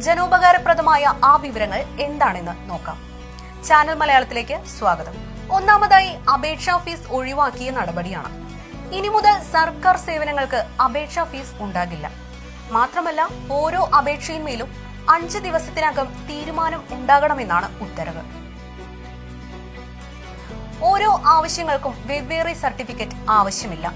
ജനോപകാരപ്രദമായ ആ വിവരങ്ങൾ എന്താണെന്ന് നോക്കാം. ചാനൽ മലയാളത്തിലേക്ക് സ്വാഗതം. ഒന്നാമതായി അപേക്ഷാ ഫീസ് ഒഴിവാക്കിയ നടപടിയാണ്. ഇനി മുതൽ സർക്കാർ സേവനങ്ങൾക്ക് അപേക്ഷാ ഫീസ് ഉണ്ടാകില്ല. മാത്രമല്ല ഓരോ അപേക്ഷയിന്മേലും അഞ്ച് ദിവസത്തിനകം തീരുമാനം ഉണ്ടാകണമെന്നാണ് ഉത്തരവ്. ഓരോ ആവശ്യങ്ങൾക്കും വെവ്വേറെ സർട്ടിഫിക്കറ്റ് ആവശ്യമില്ല.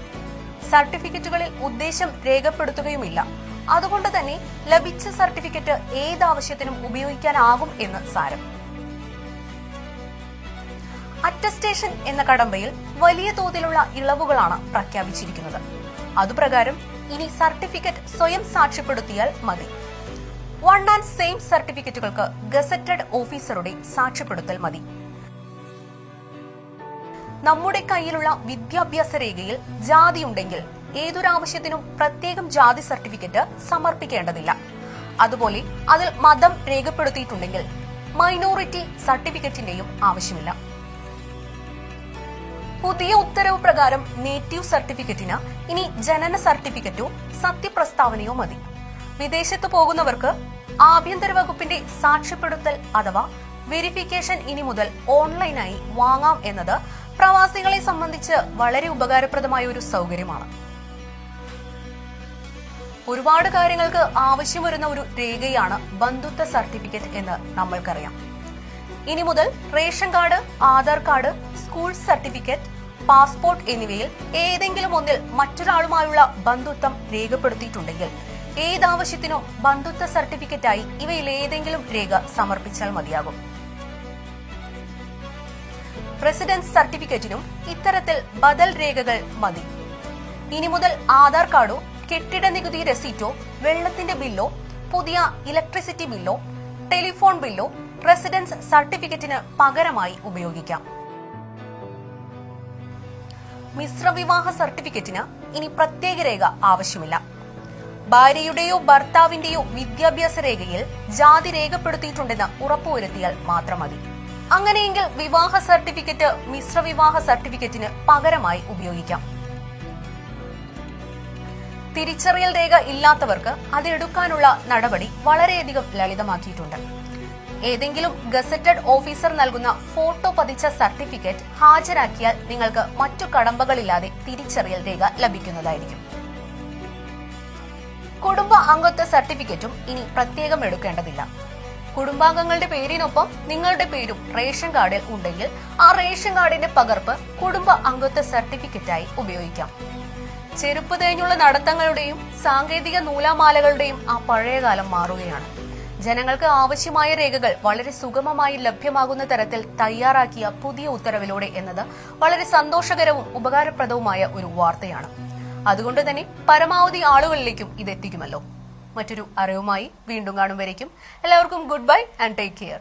സർട്ടിഫിക്കറ്റുകളിൽ ഉദ്ദേശം രേഖപ്പെടുത്തുകയുമില്ല. അതുകൊണ്ട് തന്നെ ലഭിച്ച സർട്ടിഫിക്കറ്റ് ഏത് ആവശ്യത്തിനും ഉപയോഗിക്കാനാകും എന്ന് സാരം. അറ്റസ്റ്റേഷൻ എന്ന കടമ്പയിൽ വലിയ തോതിലുള്ള ഇളവുകളാണ് പ്രഖ്യാപിച്ചിരിക്കുന്നത്. അതുപ്രകാരം ഇനി സർട്ടിഫിക്കറ്റ് സ്വയം സാക്ഷ്യപ്പെടുത്തിയാൽ മതി. വൺ ആൻഡ് സെയിം സർട്ടിഫിക്കറ്റുകൾക്ക് ഗസറ്റഡ് ഓഫീസറുടെ സാക്ഷ്യപ്പെടുത്തൽ മതി. നമ്മുടെ കയ്യിലുള്ള വിദ്യാഭ്യാസ രേഖയിൽ ജാതി ഉണ്ടെങ്കിൽ ഏതൊരാവശ്യത്തിനും പ്രത്യേകം ജാതി സർട്ടിഫിക്കറ്റ് സമർപ്പിക്കേണ്ടതില്ല. അതുപോലെ അതിൽ മതം രേഖപ്പെടുത്തിയിട്ടുണ്ടെങ്കിൽ മൈനോറിറ്റി സർട്ടിഫിക്കറ്റിന്റെയും ആവശ്യമില്ല. പുതിയ ഉത്തരവ് പ്രകാരം നേറ്റീവ് സർട്ടിഫിക്കറ്റിന് ഇനി ജനന സർട്ടിഫിക്കറ്റോ സത്യപ്രസ്താവനയോ മതി. വിദേശത്ത് പോകുന്നവർക്ക് ആഭ്യന്തര വകുപ്പിന്റെ സാക്ഷ്യപ്പെടുത്തൽ അഥവാ വെരിഫിക്കേഷൻ ഇനി മുതൽ ഓൺലൈനായി വാങ്ങാം എന്നത് പ്രവാസികളെ സംബന്ധിച്ച് വളരെ ഉപകാരപ്രദമായ ഒരു സൗകര്യമാണ്. ഒരുപാട് കാര്യങ്ങൾക്ക് ആവശ്യം വരുന്ന ഒരു രേഖയാണ് ബന്ധുത്വ സർട്ടിഫിക്കറ്റ് എന്ന് നമ്മൾക്കറിയാം. ഇനി മുതൽ ration card Aadhaar card school certificate passport എന്നിവയിൽ ഏതെങ്കിലും ഒന്നിൽ മറ്റൊരാളുമായുള്ള ബന്ധുത്വം രേഖപ്പെടുത്തിയിട്ടുണ്ടെങ്കിൽ ഏതാവശ്യത്തിനോ ബന്ധുത്വ സർട്ടിഫിക്കറ്റായി ഇവയിൽ ഏതെങ്കിലും രേഖ സമർപ്പിച്ചാൽ മതിയാകും. റെസിഡൻസ് സർട്ടിഫിക്കറ്റിനും ഇത്തരത്തിൽ ബദൽ രേഖകൾ മതി. ഇനി മുതൽ ആധാർ കാർഡോ കെട്ടിട നികുതി രസീറ്റോ വെള്ളത്തിന്റെ ബില്ലോ പുതിയ ഇലക്ട്രിസിറ്റി ബില്ലോ ടെലിഫോൺ ബില്ലോ റെസിഡൻസ് സർട്ടിഫിക്കറ്റിന് പകരമായി ഉപയോഗിക്കാം. മിശ്രവിവാഹ സർട്ടിഫിക്കറ്റിന് ഇനി പ്രത്യേക രേഖ ആവശ്യമില്ല. ഭാര്യയുടെയോ ഭർത്താവിന്റെയോ വിദ്യാഭ്യാസ രേഖയിൽ ജാതി രേഖപ്പെടുത്തിയിട്ടുണ്ടെന്ന് ഉറപ്പുവരുത്തിയാൽ മാത്രം മതി. അങ്ങനെയെങ്കിൽ വിവാഹ സർട്ടിഫിക്കറ്റ് മിശ്രവിവാഹ സർട്ടിഫിക്കറ്റിന് പകരമായി ഉപയോഗിക്കാം. തിരിച്ചറിയൽ രേഖ ഇല്ലാത്തവർക്ക് അതെടുക്കാനുള്ള നടപടി വളരെയധികം ലളിതമാക്കിയിട്ടുണ്ട്. ഏതെങ്കിലും ഗസറ്റഡ് ഓഫീസർ നൽകുന്ന ഫോട്ടോ പതിച്ച സർട്ടിഫിക്കറ്റ് ഹാജരാക്കിയാൽ നിങ്ങൾക്ക് മറ്റു കടമ്പകളില്ലാതെ തിരിച്ചറിയൽ രേഖ ലഭിക്കുന്നതായിരിക്കും. കുടുംബ അംഗത്വ സർട്ടിഫിക്കറ്റും ഇനി പ്രത്യേകം എടുക്കേണ്ടതില്ല. കുടുംബാംഗങ്ങളുടെ പേരിനൊപ്പം നിങ്ങളുടെ പേരും റേഷൻ കാർഡിൽ ഉണ്ടെങ്കിൽ ആ റേഷൻ കാർഡിന്റെ പകർപ്പ് കുടുംബ അംഗത്വ സർട്ടിഫിക്കറ്റായി ഉപയോഗിക്കാം. ചെരുപ്പ് തേഞ്ഞുള്ള നടത്തങ്ങളുടെയും സാങ്കേതിക നൂലാമാലകളുടെയും ആ പഴയകാലം മാറുകയാണ്. ജനങ്ങൾക്ക് ആവശ്യമായ രേഖകൾ വളരെ സുഗമമായി ലഭ്യമാകുന്ന തരത്തിൽ തയ്യാറാക്കിയ പുതിയ ഉത്തരവിലൂടെ എന്നത് വളരെ സന്തോഷകരവും ഉപകാരപ്രദവുമായ ഒരു വാർത്തയാണ്. അതുകൊണ്ട് തന്നെ പരമാവധി ആളുകളിലേക്കും ഇത് എത്തിക്കുമല്ലോ. മറ്റൊരു അറിവുമായി വീണ്ടും കാണും വരയ്ക്കും. എല്ലാവർക്കും good bye and take care.